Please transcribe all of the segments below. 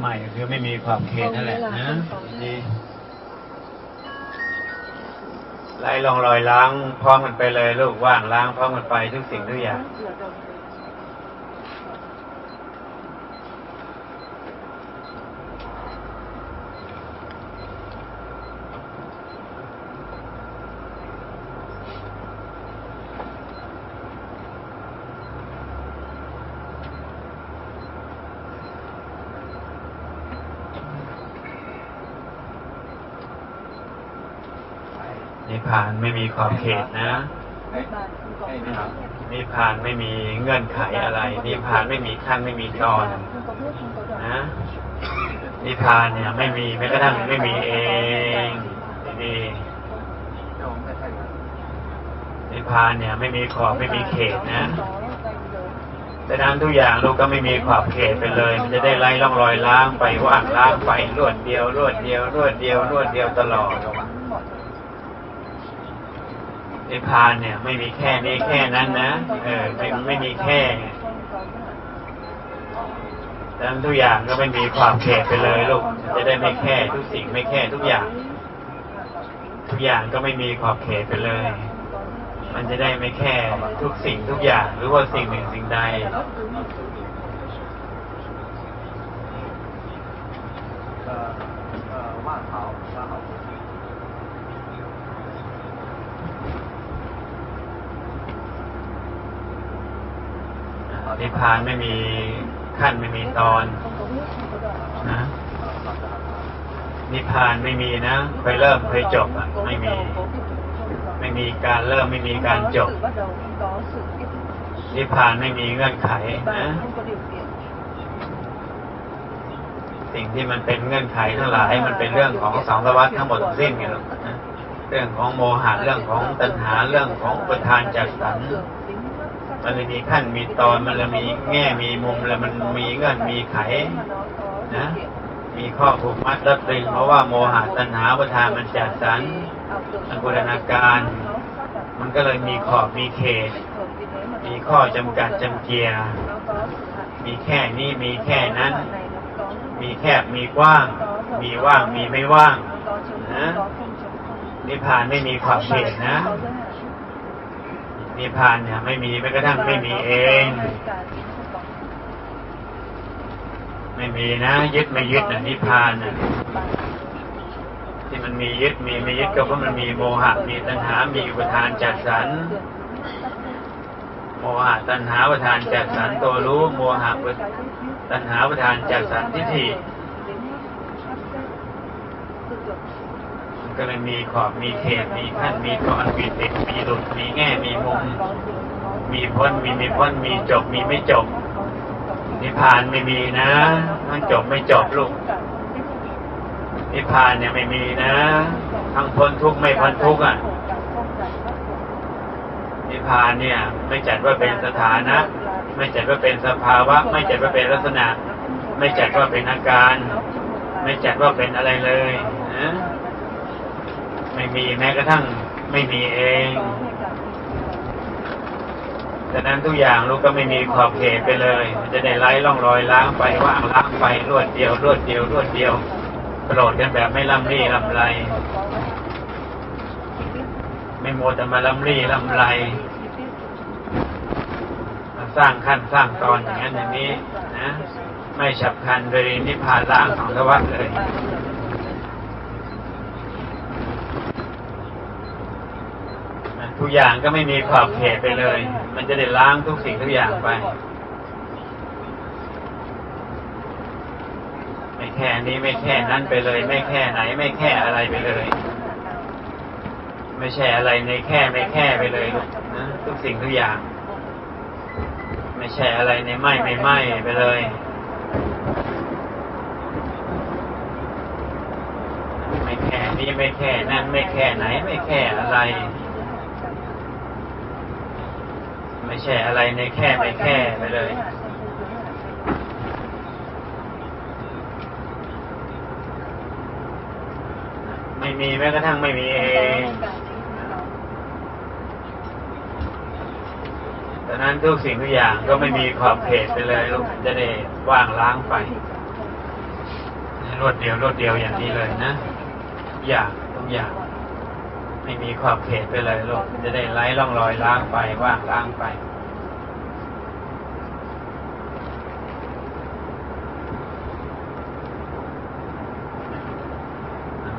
ไม่คือไม่มีความเขตนั่นแหละนะดีไล่ลองรอยล้างพร้อมกันไปเลยลูกว่างล้างพร้อมกันไปทุกสิ่งทุกอย่าง นิพพานไม่มีขอบเขตนะนิพพานไม่มีเงื่อนไขอะไร นิพพานไม่มีขั้นไม่มีตอนนะนิพพานเนี่ย ไม่มีแม้กระทั่งไม่มีเองดีๆนิพพานเนี่ย ไม่มีขอบไม่มีเขตนะดังนั้นทุกอย่างลูกก็ไม่มีขอบเขตไปเลย มันจะได้ไล่ล่องรอยล้างไปว่างล้างไปรวดเดียวรวดเดียวรวดเดียวรวดเดียวตลอด นิพพานเนี่ย ไม่มีแค่นี้แค่นั้นนะเออไม่ไม่มีแค่ดังนั้นทุกอย่างก็ไม่มีความเขตไปเลยลูกจะได้ไม่แค่ทุกสิ่งไม่แค่ทุกอย่าง ทุกอย่างก็ไม่มีขอบเขตไปเลย มันจะได้ไม่แค่ทุกสิ่งทุกอย่าง หรือว่าสิ่งหนึ่งสิ่งใด นิพพานไม่มีขั้นไม่มีตอนนะนิพพานไม่มีนะเคยเริ่มเคยจบอะไม่มี ไม่มีการเริ่มไม่มีการจบ นิพพานไม่มีเงื่อนไขนะสิ่งที่มันเป็นเงื่อนไขทั้งหลาย มันเป็นเรื่องของสองสวัสดทั้งหมดสิ้นไงลูกนเรื่องของโมหะเรื่องของตัณหาเรื่องของประทานจัดสรร มันเลยมีขั้นมีตอนมันเลยมีแง่มีมุมแล้วมันมีเงื่อนมีไขนะ มีข้อผูกมัดรัดรึงเพราะว่าโมหะตัณหาประทานมันจัดสรรมันบูรณาการ มันก็เลยมีขอบมีเขต มีข้อจำกัดจำเกียร์มีแค่นี้มีแค่นั้น มีแคบมีกว้าง มีว่างมีไม่ว่างนะนิพพานไม่มีขอบเขตนะ นิพพานเนี่ยไม่มีแม้กระทั่งไม่มีเอง ไม่มีนะยึดไม่ยึดนะนิพพานนะที่มันมียึดมีไม่ยึดก็เพราะมันมีโมหะมีตัณหา มีอุปทานจัดสรรโมหะตัณหาประทานจัดสรรตัวรู้โมหะตัณหาประทานจัดสรรทิฏฐิมัน ก็เลยมีขอบมีเขตมีขั้นมีตอนมีติดมีหลุดมีแง่มีมุม มีพ้นมีไม่พ้นมีจบมีไม่จบนิพพานไม่มีนะทั้งจบไม่จบลูกนิพพานเนี่ยไม่มีนะทั้งพ้นทุกข์ไม่พ้นทุกข์อะนิพพานเนี่ย ไม่จัดว่าเป็นสถานะ ไม่จัดว่าเป็นสภาวะ ไม่จัดว่าเป็นลักษณะ ไม่จัดว่าเป็นอาการ ไม่จัดว่าเป็นอะไรเลยนะ ไม่มีแม้กระทั่งไม่มีเองดังนั้นทุกอย่างลูกก็ไม่มีขอบเขตไปเลย มันจะได้ไล่ล่องรอยล้างไปว่างล้างไปรวดเดียวรวดเดียวรวดเดียวโปรดกันแบบไม่ล่ำรี่ลำไร ไม่โมวแต่มาลำรี่ลำไรมาสร้างขั้นสร้างตอนอย่างนั้นอย่างนี้นะ ไม่ฉับพลันโดยนิพพานล้างของทวัตเลย ทุ กอย่างก็ไม่มีขอบเขตไปเลย มันจะได้ล้างทุกสิ่งทุกอย่างไปไม่แค่นี้ไม่แค่นั้นไปเลย ไม่แค่ไหน ไม่แค่อะไรไปเลย ไม่ใช่อะไรในแค่ไม่แค่ไปเลยนะทุกสิ่งทุกอย่าง ไม่ใช่อะไรในไม่ไม่ไม่ไปเลยไม่แค่นี้ไม่แค่นั่นไม่แค่ไหนไม่แค่อะไร ไม่ใช่อะไรในแค่ไม่แค่ไปเลยไม่มีแม้กระทั่งไม่มีเองดังนั้นทุกสิ่งทุกอย่างก็ไม่มีขอบเขตไปเลยลูกจะได้ว่างล้างไปรวดเดียวรวดเดียวอย่างนี้เลยนะ อย่างทุกอย่าง ไม่มีขอบเขตไปเลยลูกจะได้ไล่ร่องรอยล้างไปว่างล้างไป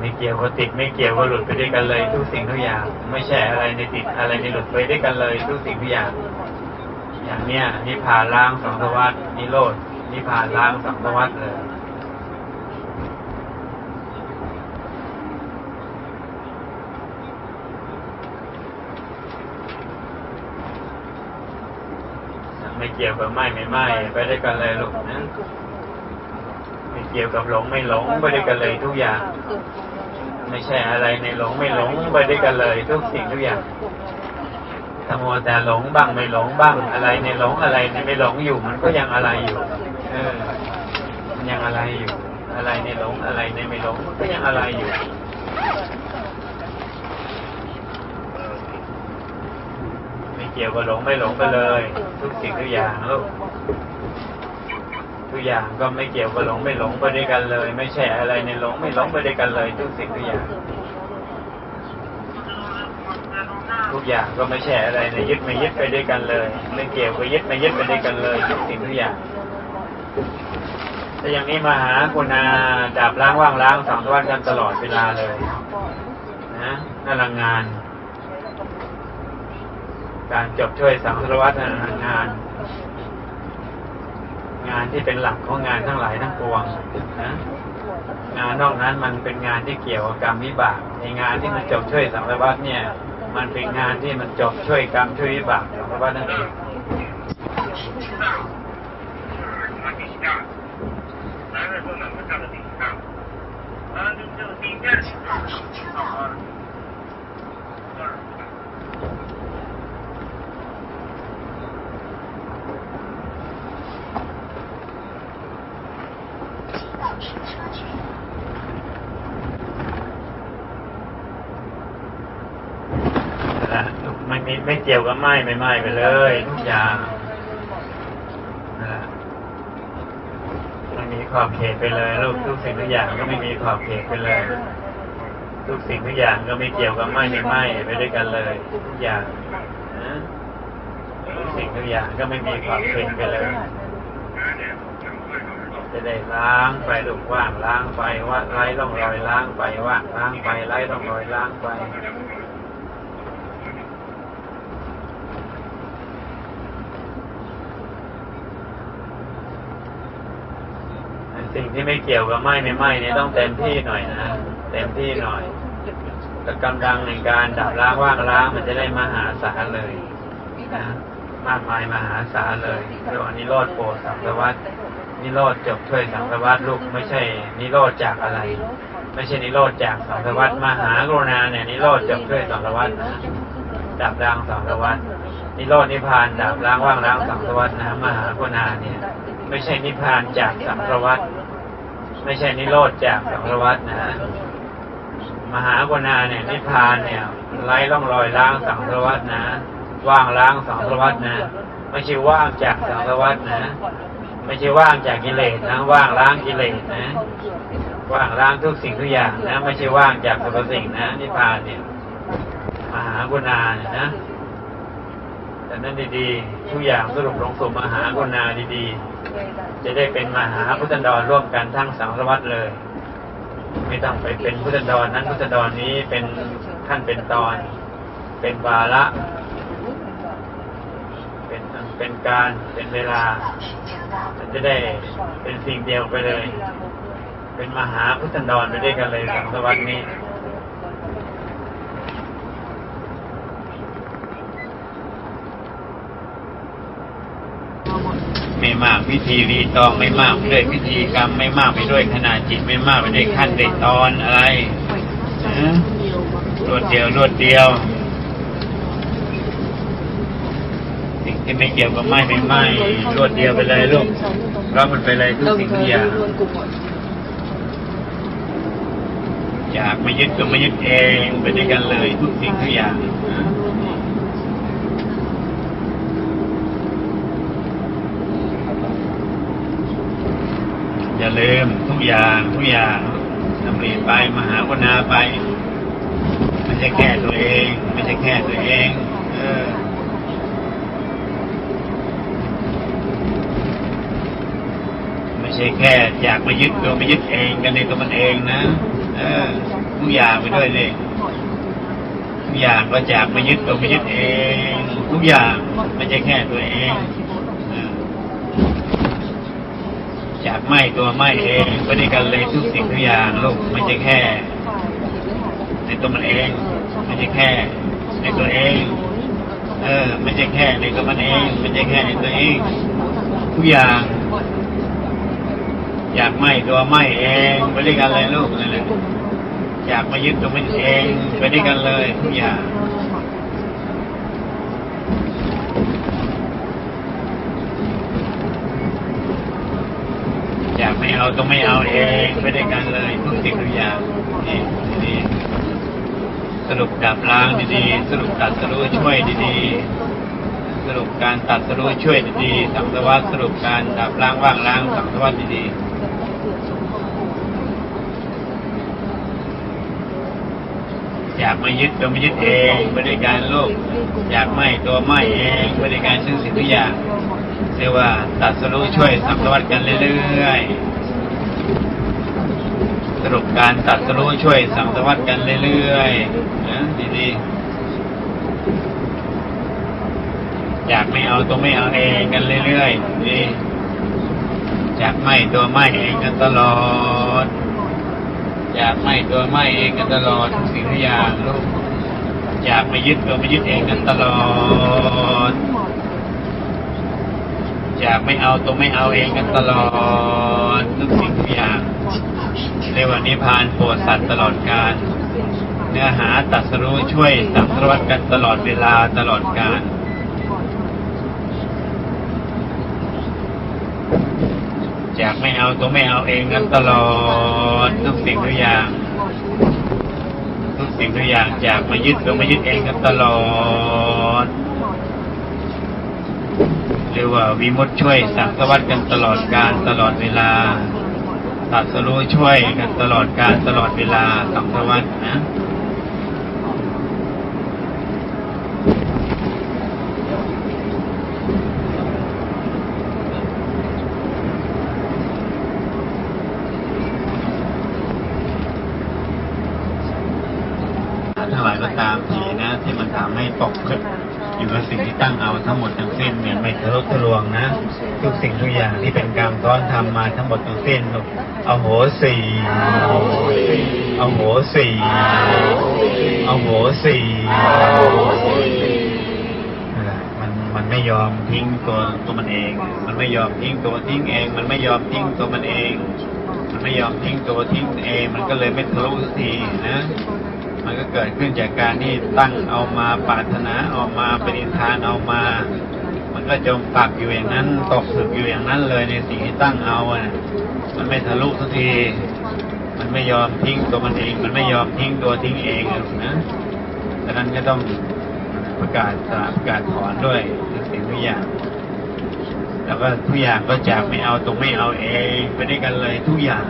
ไม่เกี่ยวก็ติดไม่เกี่ยวก็หลุดไปด้วยกันเลย ทุกสิ่งทุกอย่าง ไม่ใช่อะไรในติดอะไรในหลุดไปด้วยกันเลย ทุกสิ่งทุกอย่าง อย่างเนี้ยนิพพานล้างสังสวัสดนิโรธนิพพานล้างสังสวัสดเลย ไม่เกี่ยวกับไหม่ไม่ไหม่ไปด้วยกันเลยลูกนะไม่เกี่ยวกับหลงไม่หลงไปด้วยกันเลยทุกอย่าง ไม่ใช่อะไรในหลงไม่หลงไปด้วยกันเลย ทุกสิ่งทุกอย่างถ้ามัวแต่หลงบ้างไม่หลงบ้าง อะไรในหลงอะไรในไม่หลงอยู่ มันก็ยังอะไรอยู่ เออ มันยังอะไรอยู่ อะไรในหลงอะไรในไม่หลงมันก็ยังอะไรอยู่ ไม่เกี่ยวกับหลงไม่หลงไปเลย ทุกสิ่งทุกอย่างลูกทุกอย่างก็ไม่เกี่ยวกับหลงไม่หลงไปด้วยกันเลย ไม่ใช่อะไรในหลงไม่หลงไปด้วยกันเลย ทุกสิ่งทุกอย่าง ทุกอย่างก็ไม่ใช่อะไรในยึดไม่ยึดไปด้วยกันเลย ไม่เกี่ยวกับยึดไม่ยึดไปด้วยกันเลย ทุกสิ่งทุกอย่างแต่อย่างนี้มาหาคุณาดับล้างว่างล้างสองทวันกันตลอดเวลาเลย นะนั่นละงาน การจบช่วยสังสารวัตนั่นละงาน งานที่เป็นหลักของงานทั้งหลายทั้งปวงนะงานนอกนั้นมันเป็นงานที่เกี่ยวกับกรรมวิบากในงานที่มันจบช่วยสังสารวัตเนี่ย มันเป็นงานที่มันจบช่วยกรรมช่วยวิบากสังสารวัตนั่นเอง 男人说能不上的顶上，啊，就就顶面啊。 ไม่ไม่เกี่ยวกับไหม้ไม่ไหม้ไปเลยทุกอย่างนั่มันมีขอบเขตไปเลยลูกทุกสิ่งทุกอย่างก็ไม่มีขอบเขตไปเลย ทุกสิ่งทุกอย่างก็ไม่เกี่ยวกับไหม้ไม่ไหม้ไปด้วยกันเลย ทุกอย่างทุกสิ่งทุกอย่างก็ไม่มีขอบเขตไปเลยจะได้ล้างไปลูกว่างล้างไปว่าไล่ร่องรอยล้างไปว่างล้างไปไล่ร่องรอยล้างไป สิ่งที่ไม่เกี่ยวกับไหม้ไม่ไหม้เนี่ยต้องเต็มที่หน่อยนะเต็มที่หน่อยแต่กำลังในการดับล้างว่างล้างมันจะได้มหาศาลเลยนะมากมายมหาศาลเลยเรียกว่านิโรธโปรดสังสารวัตนิโรธจบช่วยสังสารวัตลูกไม่ใช่นิโรธจากอะไร ไม่ใช่นิโรธจากสังสารวัตมหากรุณาเนี่ยนิโรธจบช่วยสังสารวัตนะดับล้างสังสารวัตนิโรธนิพพานดับล้างว่างล้างสังสารวัตนะมหากรุณาเนี่ย ไม่ใช่นิพพานจากสังสารวัตไม่ใช่นิโรธจากสังสารวัตนะมหากรุณาเนี่ยนิพพานเนี่ยไล่ร่องรอยล้างสังสารวัตนะว่างล้างสังสารวัตนะไม่ใช่ว่างจากสังสารวัตนะไม่ใช่ว่างจากกิเลสนะ ว่างล้างกิเลสนะ ว่างล้างทุกสิ่งทุกอย่างนะ ไม่ใช่ว่างจากสรรพสิ่งนะนิพพานเนี่ยมหากุณาเนี่ยนะแต่นั้นดีๆทุกอย่างสรุปลงสู่มหากุณาดีๆ จะได้เป็นมหาพุทธันดรร่วมกันทั้งสังสารวัตเลย ไม่ต้องไปเป็นพุทธดรนั้นพุทธดรนี้เป็นขั้นเป็นตอน เป็นวาระเป็นเป็นการเป็นเวลาจะได้เป็นสิ่งเดียวไปเลย เป็นมหาพุทธันดรไปด้วยกันเลยสังสารวัตนี้ ไม่มากวิธีรีตองไม่มากไปด้วยพิธีกรรมไม่มากไปด้วยขนาดจิตไม่มากไปด้วยขั้นด้วยตอนอะไรรวดเดียวรวดเดียวสิ่งที่ไม่เกี่ยวกับไม่ไม่ไม่รวดเดียวไปเลยลูกรับมันไปเลยทุกสิ่งทุกอย่างอยากไม่ยึดก็ไม่ยึดเองไปด้วยกันเลยทุกสิ่งทุกอย่างนะ อย่าลืมทุกอย่างทุกอย่างทำเรียนไปมหาวนาไป ไม่ใช่แค่ตัวเอง ไม่ใช่แค่ตัวเอง เออไม่ใช่แค่อยากมายึดตัวมายึดเองกันในตัวมันเองนะเออทุกอย่างไปด้วยเลยทุกอย่างก็จากมายึดตัวมายึดเอง ทุกอย่างไม่ใช่แค่ตัวเองเออ จากไม่ตัวไม่เองไปด้วยกันเลยทุกสิ่งทุกอย่างลูกไม่ใช่แค่ ในตัวมันเองไม่ใช่แค่ ในตัวเอง เออไม่ใช่แค่ในตัวมันเองไม่ใช่แค่ในตัวเองทุกอย่างอยากไม่ตัวไม่เองไปด้วยกันเลยลูกนั่นแหละอยากมายึดตัวมันเองไปด้วยกันเลยทุกอย่างอยาก ไม่เอาต้องไม่เอาเองไปด้วยกันเลยทุกสิ่งทุกอย่างนี่นี่สรุปดับล้างดีๆ สรุปตัดสรู้ช่วยดีๆ สรุปการตัดสรู้ช่วยดีๆสังสวัสดิ์สรุปการดับล้างว่างล้างสังสวัสดิ์ดีๆอยากไม่ยึดตัวไม่ยึดเองไม่ได้การโลก อยากไม่ตัวไม่เองไม่ได้การซึ่งสิ่งทุกอย่างเรียกว่าตัดสรู้ช่วยสัมสวัสดิ์กันเรื่อยๆ รุปการตัดสรู้ช่วยสัมสวัสดิ์กันเรื่อยๆนะดีๆอยากไม่เอาตัวไม่เอาเองกันเรื่อยๆดีอยากไม่ตัวไม่เองกันตลอด อยากไม่ตัวไม่เองกันตลอดทุกสิ่งทุกอย่างลูกอยากไม่ยึดตัวไม่ยึดเองกันตลอด อยากไม่เอาตัวไม่เอาเองกันตลอดทุกสิ่งทุกอย่างเรียกว่านิพพานโปรดสัตว์ตลอดการเนื้อหาตัดสรู้ช่วยสังสารวัตกันตลอดเวลาตลอดการอยากไม่เอาตัวไม่เอาเองกันตลอดทุกสิ่งทุกอย่าง ทุกสิ่งทุกอย่างอยากมายึดตัวไม่ยึดเองกันตลอด เรียกว่าวิมุตช่วยสังสวัสดิ์กันตลอดการตลอดเวลาตัดสรู้ช่วยกันตลอดการตลอดเวลาสังสวัสดิ์นะ ทั้งหลายก็ตามทีนะ ที่มันทำให้ตกผลึกอยู่กับสิ่งที่ตั้งเอาทั้งหมดทั้งสิ้นเนี่ยไม่ทะลุทะลวงนะ ทุกสิ่งทุกอย่างที่เป็นก รรมซ้อนทำมาทั้งหมดทั้งสิ้นเอาโหสีเอาโหสีเอาโหสีนั่นแหละมันมันไม่ยอมทิ้งตัวตัวมันเอง มันไม่ยอมทิ้งตัวทิ้งเอง มันไม่ยอมทิ้งตัวมันเอง มันไม่ยอมทิ้งตัวทิ้งเอง มันก็เลยไม่ทะลุสักทีนะ มันก็เกิดขึ้นจากการที่ตั้งเอามาปรารถนาเอามาปฏิทานเอามามัน ก็จมปักอยู่อย่างนั้น ตกสึกอยู่อย่างนั้นเลยในสิ่งที่ตั้งเอาอะนะมันไม่ทะลุสักที มันไม่ยอมทิ้งตัวมันเอง มันไม่ยอมทิ้งตัวทิ้งเองนะดังนั้นก็ต้องประกาศสละประกาศถอนด้วยทุกสิ่งทุกอย่าง แล้วก็ทุกอย่างก็จากไม่เอาตรงไม่เอาเองไปด้วยกันเลยทุกอย่าง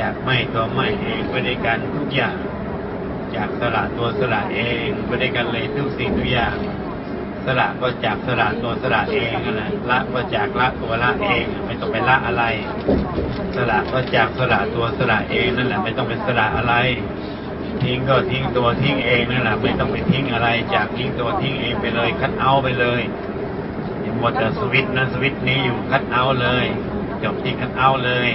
จากไม่ตัวไม่เองไปด้วยกันทุกอย่าง จากสละตัวสละเองไปด้วยกันเลยทุกสิ่งทุกอย่าง สละก็จากสละตัวสละเองนั่นแหละละก็จากละตัวละเองไม่ต้องไปละอะไร สละก็จากสละตัวสละเองนั่นแหละไม่ต้องไปสละอะไร ทิ้งก็ทิ้งตัวทิ้งเองนั่นแหละไม่ต้องไปทิ้งอะไร จากทิ้งตัวทิ้งเองไปเลย คัดเอาไปเลยอย่ามัวแต่สวิตช์นะสวิตนี้อยู่คัดเอาเลยจบที่คัดเอาเลย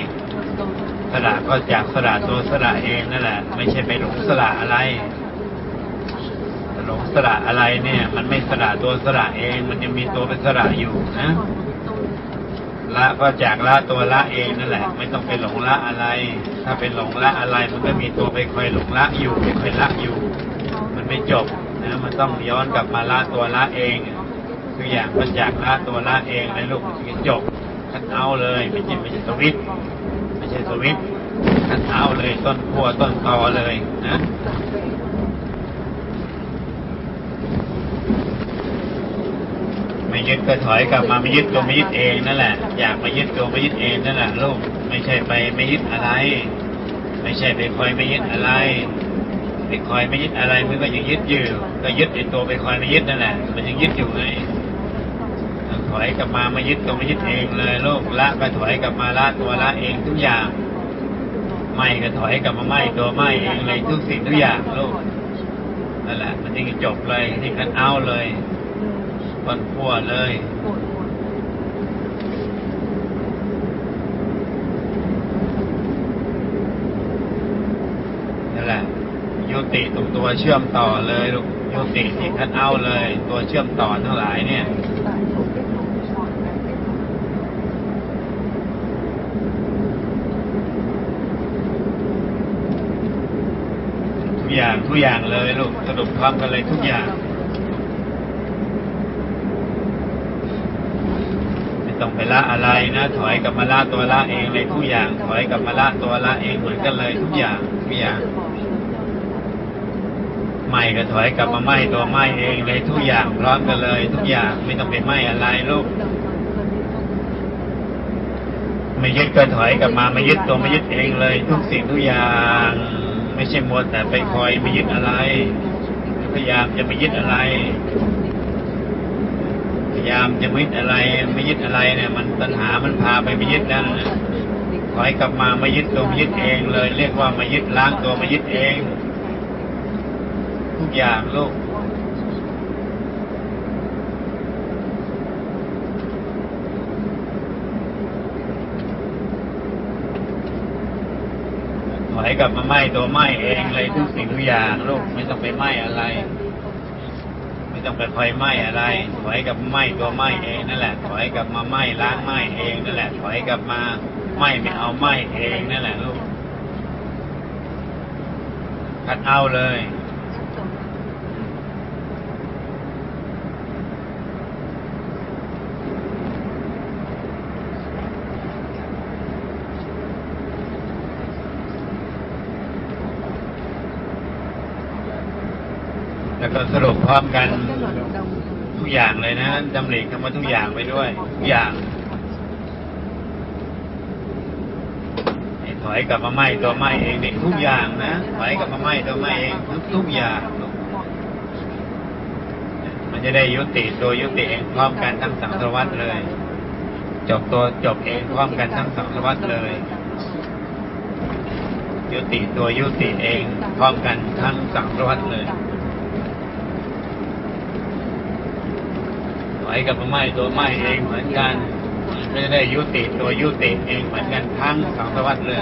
สละก็จากสละตัวสละเองนั่นแหละ ไม่ใช่ไปหลงสละอะไร หลงสละอะไรเนี่ย มันไม่สละตัวสละเอง มันยังมีตัวเป็นสละอยู่นะละก็จากละตัวละเองนั่นแหละ ไม่ต้องไปหลงละอะไร ถ้าเป็นหลงละอะไร มันก็มีตัวไปคอยหลงละอยู่ไปคอยละอยู่ มันไม่จบนะมันต้องย้อนกลับมาละตัวละเองทุกอย่างมันจากละตัวละเองเลยลูกมันถึงจะจบคัดเอาเลยไม่ใช่ไม่ใช่สวิตไม่ใช่สวิตช์คัดเอาเลยต้นขั้วต้นตอเลยนะ ไม่ยึดก็ถอยกลับมาไม่ยึดตัวไม่ยึดเองนั่นแหละ อยากมายึดตัวไม่ยึดเองนั่นแหละลูกไม่ใช่ไปไม่ยึดอะไร ไม่ใช่ไปคอยไม่ยึดอะไรไปคอยไม่ยึดอะไรมันก็ยังยึดอยู่ ก็ยึดไอ้ตัวไปคอยไม่ยึดนั่นแหละ มันยังยึดอยู่ไงถอยกลับมาไมายึดตัวไม่ยึดเองเลยลูกละก็ถอยกลับมาละตัวละเองทุกอย่างไม่ก็ถอยกลับมาไม่ตัวไม่เองเลยทุกสิ่งทุกอย่างลูกนั่นแหละ มันจึงจะจบเลยที่กันเอาเลย วันพัวเลยนั่นแหละยุติตรงตัวเชื่อมต่อเลยลูกยุติที่คัดเอาเลย ตัวเชื่อมต่อทั้งหลายเนี่ยทุกอย่างทุกอย่างเลยลูกสรุปพร้อมกันเลยทุกอย่าง ไม่ ต้องไปละอะไรนะ ถอยกลับมาละตัวละเองเลยทุกอย่าง ถอยกลับมาละตัวละเองเหมือนกันเลยทุกอย่างทุกอย่างไม่ก็ถอยกลับมาไหมตัวไหมเองเลยทุกอย่างพร้อมกันเลย ทุกอย่างไม่ต้องไปไหมอะไรลูกไม่ยึดก็ถอยกลับมาไม่ยึดตัวไม่ยึดเองเลย ทุกสิ่งทุกอย่าง ไม่ใช่มัวแต่ไปคอยไม่ยึดอะไรพยายามจะไม่ยึดอะไร ยายามจะไม่ยึดอะไรไม่ยึดอะไรเนี่ย มันตัณหามันพาไปไม่ยึดแล้วนะถอยกลับมาไม่ยึดตัวไม่ยึดเองเลย เรียกว่ามายึดล้างตัวมายึดเอง ทุกอย่างลูกถอยกลับมาไหม้ตัวไหม้เองเลยทุกสิ่งทุกอย่างลูกไม่ต้องไปไหม้อะไร ต้องไปคอยไหม้อะไร ถอยกับไหม้ตัวไหม้เองนั่นแหละ ถอยกับมาไหม้ล้างไหม้เองนั่นแหละ ถอยกับมาไหม้ไม่เอาไหม้เองนั่นแหละลูกคัดเอาเลย แล้วก็สรุป พร้อมกันทุกอย่างเลยนะดำริคำว่าทุกอย่างไปด้วยทุกอย่างถอยกลับมาไหม้ตัวไหม้เองนี่ทุกอย่างนะถอยกลับมาไหม้ตัวไหม้เองทุกทุกอย่าง มันจะได้ยุติตัวยุติเองพร้อมกันทั้งสังสารวัตรเลย จบตัวจบเองพร้อมกันทั้งสังสารวัตรเลย ยุติตัวยุติเองพร้อมกันทั้งสังสารวัตรเลย ถอ ยกับไหม้ตัวไหม้เองเหมือนกันไม่ได้ยุติตัวยุติเองเหมือนกันทั้งสองสารวัตรเลย